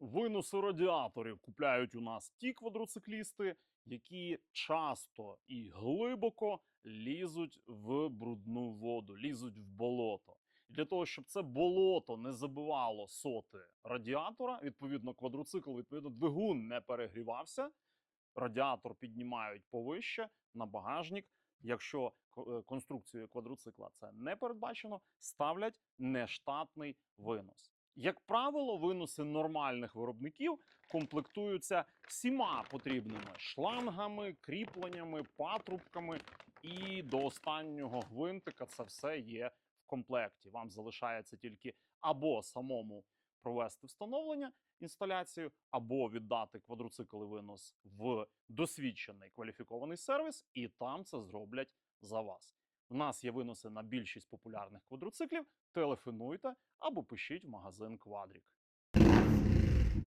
Винуси радіаторів купляють у нас ті квадроциклісти, які часто і глибоко лізуть в брудну воду, лізуть в болото. І для того, щоб це болото не забивало соти радіатора, відповідно, квадроцикл, відповідно, двигун не перегрівався. Радіатор піднімають повище на багажник. Якщо е, квадроцикла це не передбачено, ставлять нештатний винос. Як правило, виноси нормальних виробників комплектуються всіма потрібними шлангами, кріпленнями, патрубками, і до останнього гвинтика це все є в комплекті. Вам залишається тільки або самому провести встановлення інсталяцію, або віддати квадроцикл і винос в досвідчений кваліфікований сервіс, і там це зроблять за вас. У нас є виноси на більшість популярних квадроциклів. Телефонуйте або пишіть в магазин Квадрік.